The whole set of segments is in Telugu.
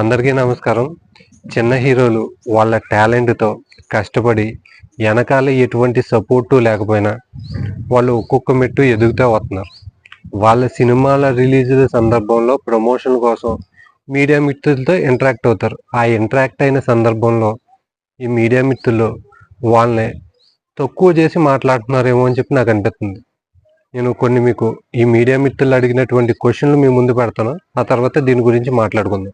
అందరికీ నమస్కారం. చిన్న హీరోలు వాళ్ళ టాలెంట్తో కష్టపడి వెనకాల ఎటువంటి సపోర్టు లేకపోయినా వాళ్ళు ఒక్కొక్క మెట్టు ఎదుగుతూ వస్తున్నారు. వాళ్ళ సినిమాల రిలీజ్ సందర్భంలో ప్రమోషన్ కోసం మీడియా మిత్రులతో ఇంటరాక్ట్ అవుతారు. ఆ ఇంటరాక్ట్ అయిన సందర్భంలో ఈ మీడియా మిత్రులు వాళ్ళని తక్కువ చేసి మాట్లాడుతున్నారేమో అని చెప్పి నాకు అనిపిస్తుంది. నేను కొన్ని మీకు ఈ మీడియా మిత్రులు అడిగినటువంటి క్వశ్చన్లు మీ ముందు పెడతాను. ఆ తర్వాత దీని గురించి మాట్లాడుకుందాం.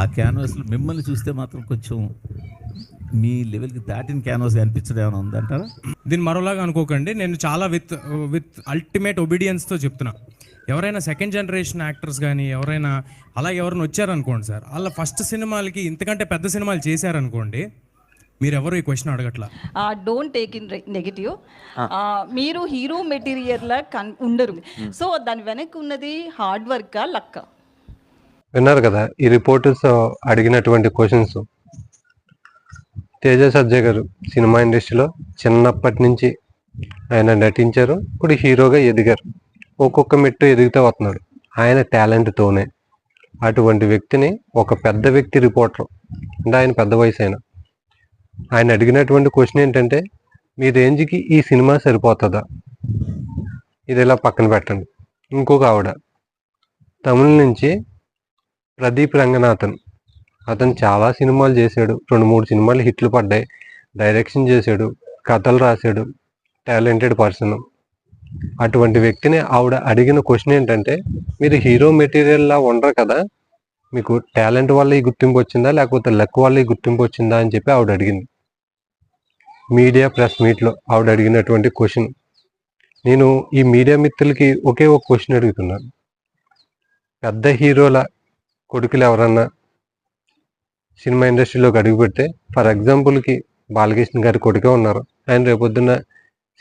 ఆ క్యాన్వాస్లో మిమ్మల్ని చూస్తే మాత్రం కొంచెం మీ లెవెల్కి దాటిన క్యాన్వాస్ కనిపించడం ఏమైనా ఉందంటారా దీన్ని మరోలాగా అనుకోకండి. నేను చాలా విత్ విత్ అల్టిమేట్ ఒబీడియన్స్తో చెప్తున్నా. ఎవరైనా సెకండ్ జనరేషన్ యాక్టర్స్ కానీ ఎవరైనా అలా ఎవరైనా వచ్చారనుకోండి సార్ వాళ్ళ ఫస్ట్ సినిమాలకి ఇంతకంటే పెద్ద సినిమాలు చేశారనుకోండి మీరు ఎవరు ఈ క్వశ్చన్ అడగట్లా? డోంట్ టేక్ ఇన్ నెగిటివ్ మీరు హీరో మెటీరియల్ కన్ ఉండరు. సో దాని వెనక్కి ఉన్నది హార్డ్ వర్క్ లక్క? విన్నారు కదా ఈ రిపోర్టర్స్ అడిగినటువంటి క్వశ్చన్స్ తేజ సజ్జయ్ గారు సినిమా ఇండస్ట్రీలో చిన్నప్పటి నుంచి ఆయన నటించారు ఇప్పుడు హీరోగా ఎదిగారు. ఒక్కొక్క మెట్టు ఎదుగుతూ వస్తున్నాడు. ఆయన టాలెంట్తోనే అటువంటి వ్యక్తిని ఒక పెద్ద వ్యక్తి రిపోర్టర్ అంటే ఆయన పెద్ద వయసు అయిన ఆయన అడిగినటువంటి క్వశ్చన్ ఏంటంటే మీ రేంజ్కి ఈ సినిమా సరిపోతుందా? ఇది ఇలా పక్కన పెట్టండి. ఇంకొక ఆవిడ తమిళ నుంచి ప్రదీప్ రంగనాథన్. అతను చాలా సినిమాలు చేశాడు. రెండు మూడు సినిమాలు హిట్లు పడ్డాయి. డైరెక్షన్ చేశాడు. కథలు రాశాడు. Talented person. అటువంటి వ్యక్తిని ఆవిడ అడిగిన క్వశ్చన్ ఏంటంటే మీరు హీరో మెటీరియల్లా ఉండరు కదా? మీకు టాలెంట్ వల్ల ఈ గుర్తింపు వచ్చిందా? లేకపోతే లక్ వల్ల ఈ గుర్తింపు వచ్చిందా అని చెప్పి ఆవిడ అడిగింది. మీడియా ప్రెస్ మీట్లో ఆవిడ అడిగినటువంటి క్వశ్చన్. నేను ఈ మీడియా మిత్రులకి ఒకే ఒక క్వశ్చన్ అడుగుతున్నాను. పెద్ద హీరోల కొడుకులు ఎవరన్నా సినిమా ఇండస్ట్రీలోకి అడుగుపెడితే ఫర్ ఎగ్జాంపుల్కి బాలకృష్ణ గారి కొడుకే ఉన్నారు. ఆయన రేపొద్దున్న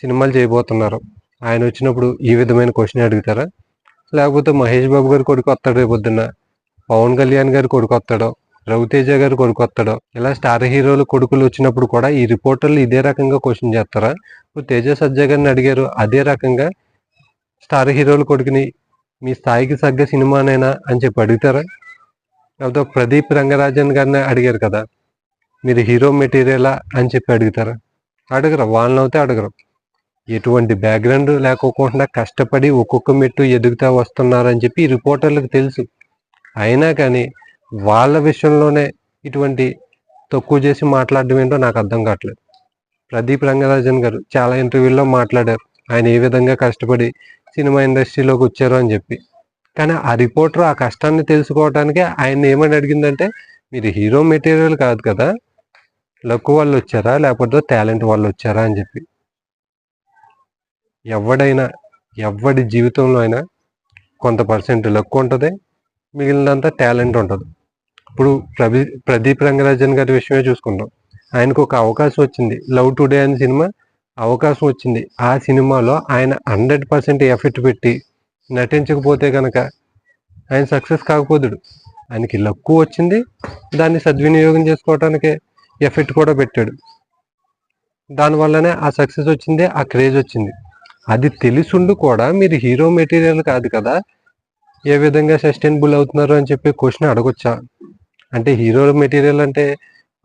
సినిమాలు చేయబోతున్నారు. ఆయన వచ్చినప్పుడు ఈ విధమైన క్వశ్చన్ అడుగుతారా? లేకపోతే మహేష్ బాబు గారి కొడుకు వస్తాడు రేపొద్దున్న పవన్ కళ్యాణ్ గారి కొడుకు వస్తాడో రవితేజ గారి కొడుకు వస్తాడో ఇలా స్టార్ హీరోలు కొడుకులు వచ్చినప్పుడు కూడా ఈ రిపోర్టర్లు ఇదే రకంగా క్వశ్చన్ చేస్తారా? ఇప్పుడు తేజ సజ్జా గారిని అడిగారు అదే రకంగా స్టార్ హీరోల కొడుకుని మీ స్థాయికి తగ్గ సినిమానేనా అని చెప్పి అడుగుతారా? లేకపోతే ప్రదీప్ రంగరాజన్ గారిని అడిగారు కదా మీరు హీరో మెటీరియలా అని చెప్పి అడుగుతారా? అడగరు వాళ్ళని అయితే అడగరు. ఎటువంటి బ్యాక్గ్రౌండ్ లేకోకుండా కష్టపడి ఒక్కొక్క మెట్టు ఎదుగుతా వస్తున్నారని చెప్పి రిపోర్టర్లకు తెలుసు. అయినా కానీ వాళ్ళ విషయంలోనే ఇటువంటి తక్కువ చేసి మాట్లాడడం ఏంటో నాకు అర్థం కావట్లేదు. ప్రదీప్ రంగరాజన్ గారు చాలా ఇంటర్వ్యూల్లో మాట్లాడారు. ఆయన ఏ విధంగా కష్టపడి సినిమా ఇండస్ట్రీలోకి వచ్చారు అని చెప్పి. కానీ ఆ రిపోర్టర్ ఆ కష్టాన్ని తెలుసుకోవడానికి ఆయన ఏమని అడిగిందంటే మీరు హీరో మెటీరియల్ కాదు కదా లక్ వాళ్ళు వచ్చారా లేకపోతే టాలెంట్ వాళ్ళు వచ్చారా అని చెప్పి. ఎవడైనా ఎవడి జీవితంలో అయినా కొంత పర్సెంట్ లక్ ఉంటుంది మిగిలినంత టాలెంట్ ఉంటుంది. ఇప్పుడు ప్రదీ ప్రదీప్ రంగరాజన్ గారి విషయమే చూసుకుంటాం ఆయనకు ఒక అవకాశం వచ్చింది. లవ్ టుడే అనే సినిమా అవకాశం వచ్చింది. ఆ సినిమాలో ఆయన హండ్రెడ్ పర్సెంట్ ఎఫెక్ట్ పెట్టి నటించకపోతే కనుక ఆయన సక్సెస్ కాకపోదుడు. ఆయనకి లక్కు వచ్చింది. దాన్ని సద్వినియోగం చేసుకోవటానికి ఎఫెక్ట్ కూడా పెట్టాడు. దానివల్లనే ఆ సక్సెస్ వచ్చింది ఆ క్రేజ్ వచ్చింది. అది తెలుసుండు కూడా మీరు హీరో మెటీరియల్ కాదు కదా ఏ విధంగా సస్టైనబుల్ అవుతున్నారు అని చెప్పి క్వశ్చన్ అడగొచ్చా? అంటే హీరో మెటీరియల్ అంటే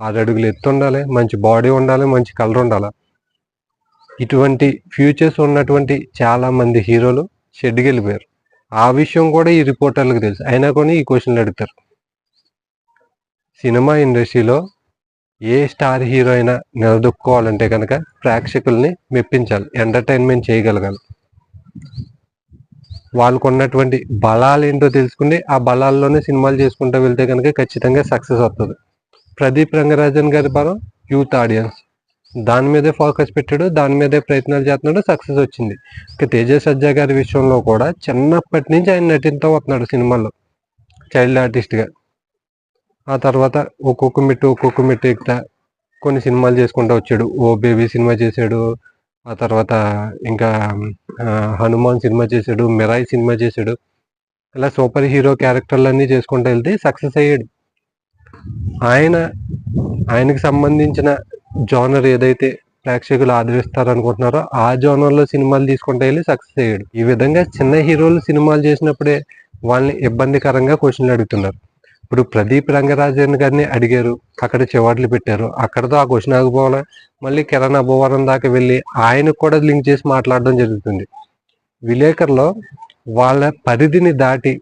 ఆరు అడుగులు ఎత్తు ఉండాలి మంచి బాడీ ఉండాలి మంచి కలర్ ఉండాలి. ఇటువంటి ఫ్యూచర్స్ ఉన్నటువంటి చాలా మంది హీరోలు షెడ్కి వెళ్ళిపోయారు ఆ విషయం కూడా ఈ రిపోర్టర్లకు తెలుసు. అయినా కూడా ఈ క్వశ్చన్లు అడుగుతారు. సినిమా ఇండస్ట్రీలో ఏ స్టార్ హీరో అయినా నిలదొక్కోవాలంటే కనుక ప్రేక్షకుల్ని మెప్పించాలి ఎంటర్టైన్మెంట్ చేయగలగాలి. వాళ్ళకు ఉన్నటువంటి బలాలు ఏంటో తెలుసుకుని ఆ బలాల్లోనే సినిమాలు చేసుకుంటూ వెళ్తే కనుక ఖచ్చితంగా సక్సెస్ వస్తుంది. ప్రదీప్ రంగరాజన్ గారి బలం యూత్ ఆడియన్స్. దాని మీదే ఫోకస్ పెట్టాడు దాని మీదే ప్రయత్నాలు చేస్తున్నాడు సక్సెస్ వచ్చింది. ఇక తేజ సజ్జా గారి విషయంలో కూడా చిన్నప్పటి నుంచి ఆయన నటింతో వస్తున్నాడు సినిమాల్లో చైల్డ్ ఆర్టిస్ట్గా. ఆ తర్వాత ఒక్కొక్క మెట్టు ఒక్కొక్క మెట్టు ఎక్కుతా కొన్ని సినిమాలు చేసుకుంటూ వచ్చాడు. ఓ బేబీ సినిమా చేశాడు ఆ తర్వాత ఇంకా హనుమాన్ సినిమా చేశాడు మిరాయి సినిమా చేశాడు. ఇలా సూపర్ హీరో క్యారెక్టర్లన్నీ చేసుకుంటూ వెళ్తే సక్సెస్ అయ్యాడు. ఆయన ఆయనకి సంబంధించిన జోనర్ ఏదైతే ప్రేక్షకులు ఆదరిస్తారు అనుకుంటున్నారో ఆ జోనర్లో సినిమాలు తీసుకుంటే వెళ్ళి సక్సెస్ అయ్యాడు. ఈ విధంగా చిన్న హీరోలు సినిమాలు చేసినప్పుడే వాళ్ళని ఇబ్బందికరంగా క్వశ్చన్లు అడుగుతున్నారు. ఇప్పుడు ప్రదీప్ రంగరాజన్ గారిని అడిగారు అక్కడ చివాట్లు పెట్టారు అక్కడతో ఆ క్వశ్చన్ ఆగిపోవాలి? మళ్ళీ కిరణ్ అభోవరం దాకా వెళ్ళి ఆయనకు కూడా లింక్ చేసి మాట్లాడడం జరుగుతుంది. విలేకరులో వాళ్ళ పరిధిని దాటి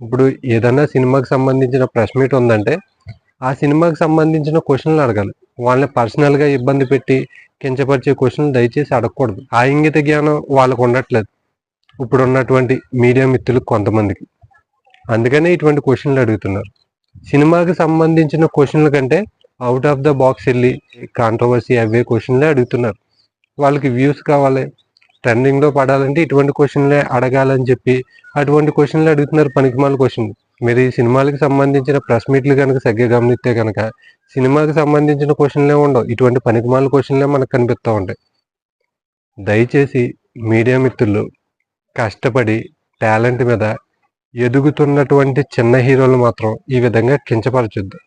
ఇప్పుడు ఏదైనా సినిమాకి సంబంధించిన ప్రెస్ మీట్ ఉందంటే ఆ సినిమాకి సంబంధించిన క్వశ్చన్లు అడగాలి. వాళ్ళని పర్సనల్గా ఇబ్బంది పెట్టి కించపరిచే క్వశ్చన్లు దయచేసి అడగకూడదు. ఆ ఇంగిత జ్ఞానం వాళ్ళకు ఉండట్లేదు. ఇప్పుడు ఉన్నటువంటి మీడియా మిత్రులకు కొంతమందికి. అందుకనే ఇటువంటి క్వశ్చన్లు అడుగుతున్నారు. సినిమాకి సంబంధించిన క్వశ్చన్ల కంటే అవుట్ ఆఫ్ ద బాక్స్ వెళ్ళి కాంట్రవర్సీ అవే క్వశ్చన్లే అడుగుతున్నారు. వాళ్ళకి వ్యూస్ కావాలి. ట్రెండింగ్లో పడాలంటే ఇటువంటి క్వశ్చన్లే అడగాలని చెప్పి అటువంటి క్వశ్చన్లు అడుగుతున్నారు పనికిమాల క్వశ్చన్లు మీరు ఈ సినిమాలకు సంబంధించిన ప్రెస్ మీట్లు కనుక సరిగ్గా గమనిస్తే కనుక సినిమాకి సంబంధించిన క్వశ్చన్లే ఉండవు. ఇటువంటి పనికిమాల క్వశ్చన్లే మనకు కనిపిస్తూ ఉంటాయి. దయచేసి మీడియా మిత్రులు కష్టపడి టాలెంట్ మీద ఎదుగుతున్నటువంటి చిన్న హీరోలు మాత్రం ఈ విధంగా కించపరచొద్దు.